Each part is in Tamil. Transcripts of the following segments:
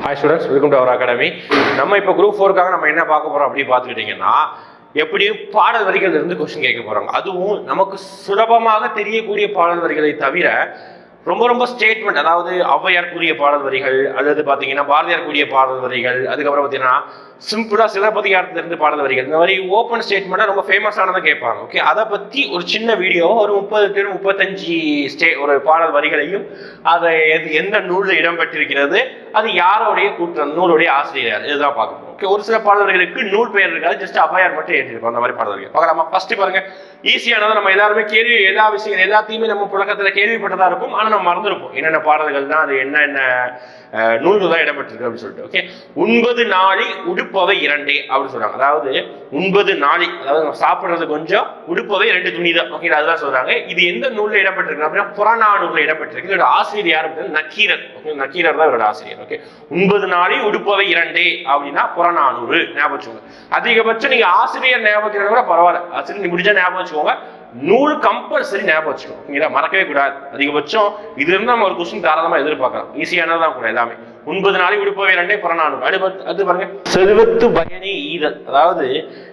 Hi students welcome to our academy நம்ம இப்போ குரூப் ஃபோருக்காக நம்ம என்ன பார்க்க போகிறோம் அப்படின்னு பார்த்துக்கிட்டிங்கன்னா எப்படியும் பாடல் வரிகள் இருந்து கொஸ்டின் கேட்க போகிறாங்க அதுவும் நமக்கு சுலபமாக தெரியக்கூடிய பாடல் வரிகளை தவிர ரொம்ப ரொம்ப ஸ்டேட்மெண்ட் அதாவது ஔவையார் கூறிய பாடல் வரிகள் அல்லது பார்த்தீங்கன்னா பாரதியார் கூறிய பாடல் வரிகள் அதுக்கப்புறம் பார்த்தீங்கன்னா சிம்பிளாக சிலப்பதிகாரத்திலிருந்து பாடல் வரிகள். இந்த மாதிரி ஓப்பன் ஸ்டேட்மெண்ட்டாக ரொம்ப ஃபேமஸானதை கேட்பாங்க ஓகே அதை பற்றி ஒரு சின்ன வீடியோ ஒரு முப்பது பேர் முப்பத்தஞ்சு ஸ்டே ஒரு பாடல் வரிகளையும் அதை எது எந்த நூலில் இடம்பெற்றிருக்கிறது அது யாரோடைய கூட்டம் நூலுடைய ஆசிரியர் இதுதான் பார்க்கணும் ஒரு சில பாடல்களுக்கு நூல் பெயர் இருக்காது ஜஸ்ட் அபாயார் மட்டும் எழுதியிருப்போம் அந்த மாதிரி பாடல்கள். பார்க்கலாமா ஃபர்ஸ்ட் பாருங்க. ஈஸியானதை நம்ம எல்லாருமே கேள்வி எல்லா விஷயம் எல்லாத்தையுமே நம்ம புழக்கத்தில் கேள்விப்பட்டதா இருக்கும். ஆனால் நம்ம மறந்துருப்போம். என்னென்ன பாடல்கள் தான் அது என்னென்ன நூல்கள் தான் இடம்பெற்றிருக்கு அப்படின்னு சொல்லிட்டு. ஓகே? ஒன்பது நாளி உடுப்பவை இரண்டே அப்படின்னு சொல்றாங்க. அதாவது ஒன்பது நாளி அதாவது நம்ம சாப்பிட்றது கொஞ்சம் உடுப்பவை ரெண்டு துணி தான். ஓகே அதுதான் சொல்றாங்க. இது எந்த நூலில் இடம்பெற்றிருக்கு அப்படின்னா புறநானூர்ல இடம்பெற்றிருக்கு. இதோட ஆசிரியர் யார் அப்படின்னா நக்கீரர் ஓகே நக்கீரர் தான் இவரோட ஆசிரியர். ஓகே? ஒன்பது நாளி உடுப்பவை இரண்டே அப்படின்னா புறநானூறு ஞாபகம் வச்சுக்கோங்க. அதிகபட்சம் நீங்க ஆசிரியர் ஞாபகத்தில் கூட பரவாயில்ல. ஆசிரியர் நீங்க முடிஞ்சா ஞாபகம் வச்சுக்கோங்க. நூறு கம்பல்சரி ஞாபகம் வச்சுக்கோங்க. ஓகேங்களா மறக்கவே கூடாது. அதிகபட்சம் இதுல இருந்து நம்ம ஒரு கொஸ்டின் தாராளமா எதிர்பார்க்கலாம். ஈஸியானதான் கூட எல்லாமே. ஒன்பது நாளைக்கு விடுப்பவை ரெண்டே புறநானூறு அது அது பாருங்க. செல்வத்து பயனே ஈதல் அதாவது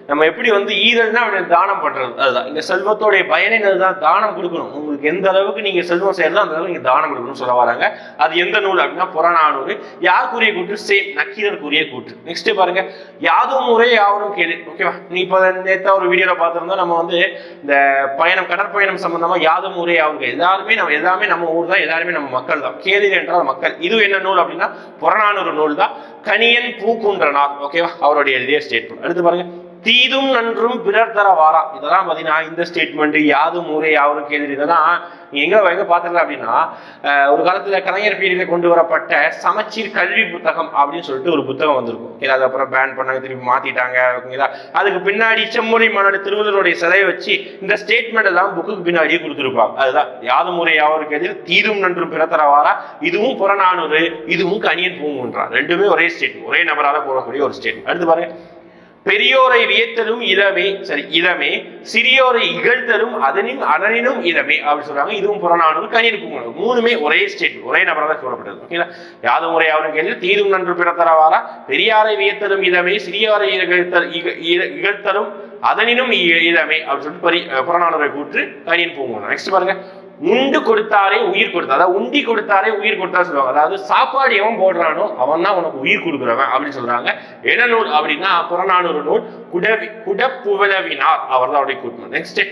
நம்ம எப்படி வந்து ஈதல்னா அப்படி தானம் பண்றது. அதுதான். இந்த செல்வத்தோடைய பயனை அதுதான் தானம் கொடுக்கணும். உங்களுக்கு எந்த அளவுக்கு நீங்க செல்வம் செய்யறதோ அந்த அளவுக்கு நீங்க தானம் கொடுக்கணும்னு சொல்ல வராங்க. அது எந்த நூல் அப்படின்னா புறநானூறு. யாருக்குரிய கூற்று? சேம் நக்கீரருக்குரிய கூற்று. நெக்ஸ்ட் பாருங்க. யாதும் முறை யாவரும் கேளு. ஓகேவா நீ இப்போ நேத்தா ஒரு வீடியோல பார்த்துருந்தோம். நம்ம வந்து இந்த பயணம் கடற்பயணம் சம்பந்தமா யாதும் முறை யாவரும் எல்லாருமே நம்ம எல்லாமே நம்ம ஊர் தான். எல்லாருமே நம்ம மக்கள் தான். கேளிர் என்றால் மக்கள். இது என்ன நூல் அப்படின்னா? புறநானூறு நூல் தான். கனியன் பூக்குன்றனார். ஓகேவா அவருடைய எழுதிய ஸ்டேட்மெண்ட் அடுத்து பாருங்க. தீதும் நன்றும் பிறர் தர வாரா. இதெல்லாம் பார்த்தீங்கன்னா இந்த ஸ்டேட்மெண்ட் யாதும் ஊரே யாவரும் கேள்வி இதெல்லாம் எங்க எங்க பார்த்துக்கலாம் அப்படின்னா ஒரு காலத்துல கலைஞர் பீரியட்ல கொண்டு வரப்பட்ட சமச்சீர் கல்வி புத்தகம் அப்படின்னு சொல்லிட்டு ஒரு புத்தகம் வந்திருக்கும். ஏதாவது அப்புறம் பேன் பண்ணாங்க திருப்பி மாத்திட்டாங்க ஓகேங்களா? அதுக்கு பின்னாடி செம்மொழி மாநாடு திருவள்ளுவருடைய சிலையை வச்சு இந்த ஸ்டேட்மெண்ட் எல்லாம் புக்குக்கு பின்னாடியே கொடுத்துருப்பாங்க. அதுதான். யாதும் ஊரே யாவருக்கு எதிர் தீதும் நன்றும் பிற தர வாரா. இதுவும் புறநானூறு இதுவும் கணியன் பூங்குன்றார் ரெண்டுமே ஒரே ஸ்டேட்மெண்ட் ஒரே நபரால போடக்கூடிய ஒரு ஸ்டேட்மெண்ட் அடுத்து பாருங்க. பெரியோரை வியத்தலும் இளமே சரி இளமே சிறியோரை இகழ்த்தலும் அதனின் அதனினும் இளமே அப்படின்னு சொல்றாங்க. இதுவும் புறநானூறு கணியன் பூங்குன்ற மூணுமே ஒரே ஸ்டேட் ஒரே நபராக சொல்லப்பட்டது. ஓகேங்களா? யாதும் முறை அவரும் கேள்வி தீதும் நன்று பிறத்தரவாரா பெரியாரை வியத்தலும் இளமே சிறியோரை இகழ்த்தல் இக- இகழ்த்தலும் அதனினும் இ- இளமே அப்படின்னு சொல்லிட்டு புறநானூரை கூற்று கணியன் பூங்குன்ற நெக்ஸ்ட் பாருங்க. உண்டு கொடுத்தாரே உயிர் கொடுத்தா. அதாவது உண்டி கொடுத்தாரே உயிர் கொடுத்தா சொல்லுவாங்க. அதாவது சாப்பாடு எவன் போடுறானோ அவன் தான் உனக்கு உயிர் கொடுக்குறவன் அப்படின்னு சொல்றாங்க. என்ன நூல் அப்படின்னா புறநானூறு நூல். குடவி குடப்புவலவினார் அவர் தான் அவருடைய கூட்டணும் நெக்ஸ்ட்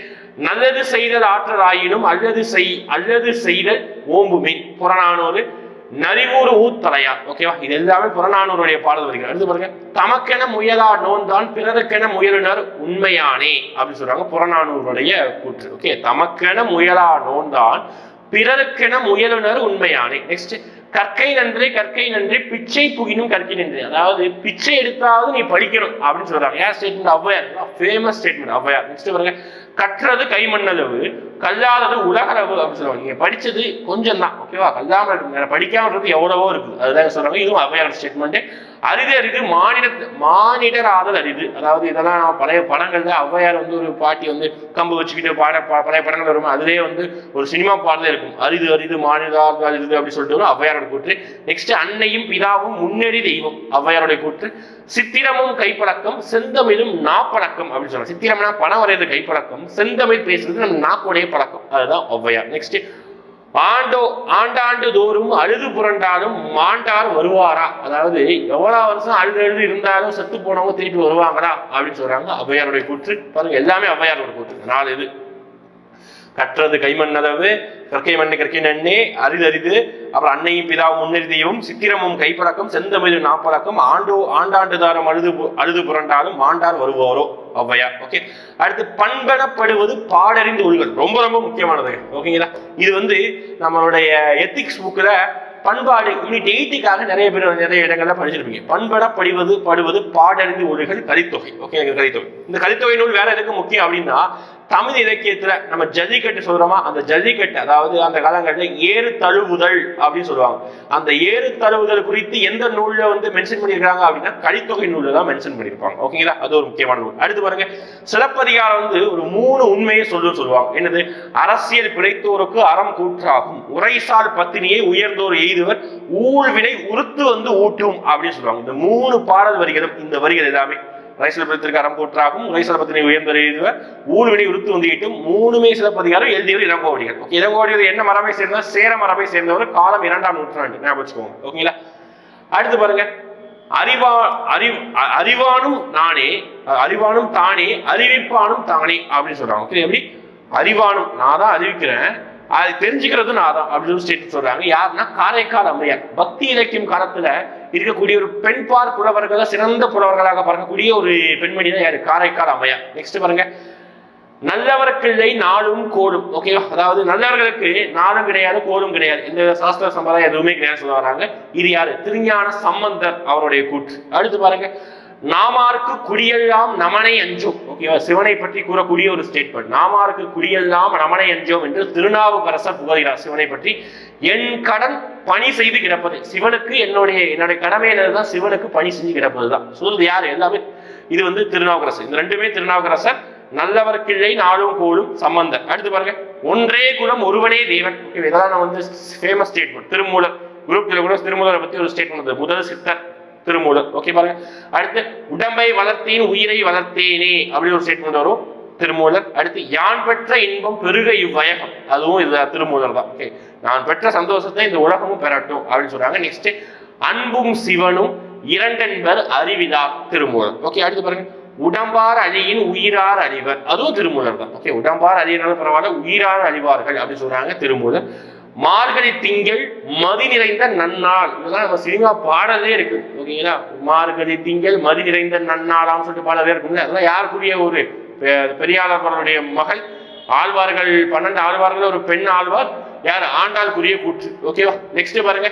நல்லது செய்தல் ஆற்றல் ஆயினும் அல்லது செய் அல்லது செய்தல் ஓம்புமே புறநானூறு. நரிவூர் ஊத்தலையார் ஓகேவா இது எல்லாமே புறநானூருடைய பாடல் வரிகள். அடுத்து பாருங்க. தமக்கென முயலா நோன்தான் பிறருக்கென முயலுனர் உண்மையானே அப்படின்னு சொல்றாங்க புறநானூருடைய கூற்று. ஓகே தமக்கென முயலா நோன்தான் பிறருக்கென முயலுனர் உண்மையானே. நெக்ஸ்ட் கற்கை நன்றே கற்கை நன்றே பிச்சை புகினும் கற்கை நன்றி. அதாவது பிச்சை எடுத்தாவது நீ படிக்கணும் அப்படின்னு சொல்றாங்க. ஏன் statement Avvaiyar famous statement Avvaiyar next பாருங்க. கற்றது கைமண்ணளவு கல்லாதது உலகளவு அப்படின்னு சொல்லுவாங்க. நீங்க படிச்சது கொஞ்சம் தான் ஓகேவா கல்லாம இருக்கு. படிக்காம எவ்வளவோ இருக்குது அதுதான் சொல்றாங்க. இதுவும் ஔவையார் ஸ்டேட்மெண்ட் அரிது அரிது மானிட மானிடராதல் அரிது. அதாவது இதெல்லாம் பழைய பழைய படங்கள்ல ஔவையார் வந்து ஒரு பாட்டி வந்து கம்பு வச்சுக்கிட்டு பாட ப- பழைய படங்கள் வரும்? அதுலேயே வந்து ஒரு சினிமா பாடலே இருக்கும். அரிது அரிது மானிடராதல் அரிது அப்படின்னு சொல்லிட்டு வரும் ஔவையாரோட கூற்று. நெக்ஸ்ட் அன்னையும் பிதாவும் முன்னேறி தெய்வம் ஔவையாருடைய கூற்று. சித்திரமும் கைப்பழக்கம் செந்தமிழும் நாப்பழக்கம் அப்படின்னு சொல்றாங்க. சித்திரம்னா பணம் வரைகிறது கைப்பழக்கம் செந்தமிழ் பேசுறது நம்ம நாக்குடைய பழக்கம். அதுதான் ஒவ்வையார் நெக்ஸ்ட் ஆண்டோ ஆண்டாண்டு தோறும் அழுது புரண்டாலும் மாண்டார் வருவாரா? அதாவது எவ்வளவு வருஷம் அழுது அழுது இருந்தாலும் செத்து போனவங்க திருப்பி வருவாங்களா? அப்படின்னு சொல்றாங்க. ஔவையாருடைய கூற்று. பாருங்க எல்லாமே ஔவையாரோட கூற்று. நாலு இது. கற்றது கைமண் அளவு கற்கை மண்ணு கற்கை நன்னே அரிது அரிது. அப்புறம் அன்னையும் பிதாவும் முன்னேறி தெய்வம் சித்திரமும் கைப்பழக்கம் செந்தமிழும் நாப்பழக்கம் ஆண்டோ ஆண்டாண்டு தாரம் அழுது பு- அழுது புரண்டாலும் மாண்டார் வருவாரோ ஔவையா ஓகே அடுத்து பண்படப்படுவது பாடறிந்து உள்கள் ரொம்ப ரொம்ப முக்கியமானது. ஓகேங்களா இது வந்து நம்மளுடைய எத்திக்ஸ் புக்கில் பண்பாடு யூனிட் எயிட்டிக்காக நிறைய பேர் நிறைய இடங்கள்ல படிச்சிருப்பீங்க. பண்பட படிவது படுவது பாடறிந்து ஒழுகல் கலித்தொகை. ஓகே கலித்தொகை. இந்த கலித்தொகை நூல் வேற எதுக்கு முக்கியம் அப்படின்னா தமிழ் இலக்கியத்துல நம்ம ஜல்லிக்கட்டு சொல்றோமா? அந்த ஜல்லிக்கட்டு அதாவது அந்த காலங்களில் ஏறு தழுவுதல் அப்படின்னு சொல்லுவாங்க. அந்த ஏறு தழுவுதல் குறித்து எந்த நூல்ல வந்து மென்ஷன் பண்ணியிருக்காங்க அப்படின்னா கலித்தொகை நூல்ல தான் மென்ஷன் பண்ணியிருப்பாங்க. ஓகேங்களா அது ஒரு முக்கியமான நூல். அடுத்து பாருங்க சிலப்பதிகாரம் வந்து ஒரு மூணு உண்மையை சொல்லுன்னு சொல்லுவாங்க. என்னது? அரசியல் பிழைத்தோருக்கு அறம் கூற்றாகும். உரைசால் பத்தினியை உயர்ந்தோர் எய்துவர். ஊழ்வினை உறுத்து வந்து ஊட்டும் அப்படின்னு சொல்லுவாங்க. இந்த மூணு பாடல் வரிகளும் இந்த வரிகள் எல்லாமே. ரைசல் பத்திரிகை அறம் கூற்றாகும் ரைசல் பத்தினை உயர்ந்த எழுதுவர் ஊழ்வினை உறுத்து வந்திட்டும் மூணுமே சிலப்பதிகாரம் எழுதியவர் இளங்கோவடிகள் ஓகே இளங்கோவடிகள் என்ன மரபை சேர்ந்தவர்? சேர மரபை சேர்ந்தவர் காலம் இரண்டாம் நூற்றாண்டு. ஞாபகம் வச்சுக்கோங்க. ஓகேங்களா அடுத்து பாருங்க. அறிவா அறிவு அறிவானும் நானே அறிவானும் தானே அறிவிப்பானும் தானே அப்படின்னு சொல்றாங்க. ஓகே எப்படி? அறிவானும். நான் தான் அறிவிக்கிறேன். அது தெரிஞ்சுக்கிறது நான் தான் அப்படின்னு ஸ்டேட் சொல்றாங்க. யாருன்னா காரைக்கால் அம்மையார். பக்தி இலக்கியம் காலத்துல இருக்கக்கூடிய ஒரு பெண்பார் புலவர்கள சிறந்த புலவர்களாக பார்க்கக்கூடிய ஒரு பெண்மணி தான் யாரு? காரைக்கால் அம்மையார். நெக்ஸ்ட் பாருங்க. நல்லவர்களை நாளும் கோலும் ஓகேவா அதாவது நல்லவர்களுக்கு நாளும் கிடையாது கோலும் கிடையாது. இந்த சாஸ்திர சம்பிரதாயம் எதுவுமே கிடையாது சொல்ல வராங்க. இது யாரு? திருஞான சம்பந்தர் அவருடைய கூற்று. அடுத்து பாருங்க. நாமாருக்கு குடியெல்லாம் நமனை அஞ்சும். ஓகேவா? சிவனை பற்றி கூறக்கூடிய ஒரு ஸ்டேட்மெண்ட் நாமாருக்கு குடியெல்லாம் நமனை அஞ்சோம் என்று திருநாவுக்கரசர் புகழ்கிறார் சிவனை பற்றி. என் கடன் பணி செய்து கிடப்பது. சிவனுக்கு என்னுடைய என்னுடைய கடமை என்னதுதான்? சிவனுக்கு பணி செஞ்சு கிடப்பது தான் சொல்றது யார்? எல்லாமே. இது வந்து திருநாவுக்கரசர். இந்த ரெண்டுமே திருநாவுக்கரசர். நல்லவர்க்கிள்ளை நாளும் கோளும் சம்பந்தர். அடுத்து பாருங்க. ஒன்றே குலம் ஒருவனே தேவன். ஓகே இதெல்லாம் நான் வந்து ஃபேமஸ் ஸ்டேட்மெண்ட் திருமூலர் குரூப்ல கூட திருமூலரை பத்தி ஒரு ஸ்டேட்மெண்ட் முதல் சித்தர். திருமூலர். ஓகே பாருங்க. அடுத்து உடம்பை வளர்த்தேன் உயிரை வளர்த்தேனே அப்படி ஒரு ஸ்டேட்மெண்ட் வரும். திருமூலர். அடுத்து யான் பெற்ற இன்பம் பெருக இவ்வயகம். அதுவும் இது திருமூலர் தான். ஓகே நான் பெற்ற சந்தோஷத்தை இந்த உலகமும் பெறட்டும் அப்படின்னு சொல்றாங்க. நெக்ஸ்ட் அன்பும் சிவனும் இரண்டென்பர் அறிவிதா திருமூலர். ஓகே அடுத்து பாருங்க. உடம்பார் அழியின் உயிரார் அழிவர் அதுவும் திருமூலர் தான். ஓகே உடம்பார் அழியினாலும் பரவாயில்ல உயிரார் அழிவார்கள் அப்படின்னு சொல்றாங்க திருமூலர். மார்கழி திங்கள் மதி நிறைந்த நன்னாள். இதெல்லாம் நம்ம சினிமா பாடலே இருக்கு. ஓகேங்களா? மார்கழி திங்கள் மதி நிறைந்த நன்னாளாம் சொல்லிட்டு பாடலே இருக்குங்க அதெல்லாம் யாருக்குரிய ஒரு பெ- பெரியாளர்களுடைய மகள்? ஆழ்வார்கள் பன்னெண்டு ஆழ்வார்கள் ஒரு பெண் ஆழ்வார். யார்? ஆண்டாள்குரிய கூற்று. ஓகேவா? நெக்ஸ்ட் பாருங்க.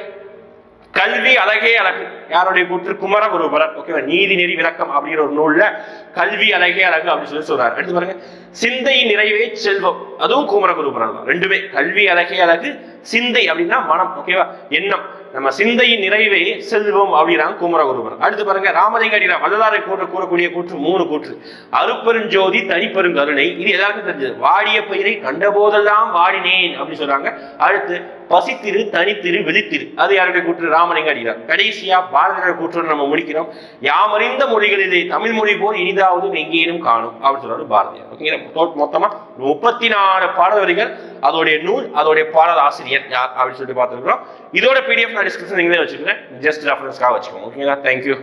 கல்வி அழகே அழகு. யாருடைய கூற்று? குமரகுருபரர். ஓகேவா? நீதி நெறி விளக்கம் அப்படிங்கிற ஒரு நூல்ல கல்வி அழகே அழகு அப்படின்னு சொல்லி சொல்றாரு. அடுத்து பாருங்க. சிந்தை நிறைவே செல்வம். அதுவும் குமரகுருபரர் தான். ரெண்டுமே. கல்வி அழகே அழகு சிந்தை அப்படின்னா மனம் ஓகேவா எண்ணம். நம்ம சிந்தையின் நிறைவே செல்வம் அப்படிங்கிறாங்க குமரகுருவர் அடுத்து பாருங்க ராமலிங்க அடிகளார் வள்ளலாரை கூற கூறக்கூடிய கூற்று மூணு கூற்று. அருப்பெருஞ்சோதி தனிப்பெருங்கருணை இது எல்லாருக்கும் தெரிஞ்சது. வாடிய பயிரை கண்டபோதெல்லாம் வாடினேன் அப்படின்னு சொல்றாங்க. அடுத்து பசித்திரு தனித்திரு விழித்திரு. அது யாருடைய கூற்று? ராமலிங்க அடிகளார் கடைசியா பாரதியார் கூற்று நம்ம முடிக்கிறோம். யாமறிந்த மொழிகளிலே தமிழ் மொழி போல் இனிதாவது எங்கேனும் காணும் அப்படின்னு சொல்றாரு பாரதியார். ஓகேங்களா? மொத்தமா முப்பத்தி நாலு பாடல் வரிகள். அதோடைய நூல் அதோடைய பாடல் ஆசிரியர் யார் அப்படின்னு சொல்லிட்டு பார்த்துருக்கோம் இதோட பிடிஎஃப் நான் டிஸ்கிரிப்ஷன் நீங்களே வச்சுக்கிறேன் ஜஸ்ட் ரெஃபரன்ஸ்க்காக வச்சுக்கோங்க. ஓகேங்களா தேங்க்யூ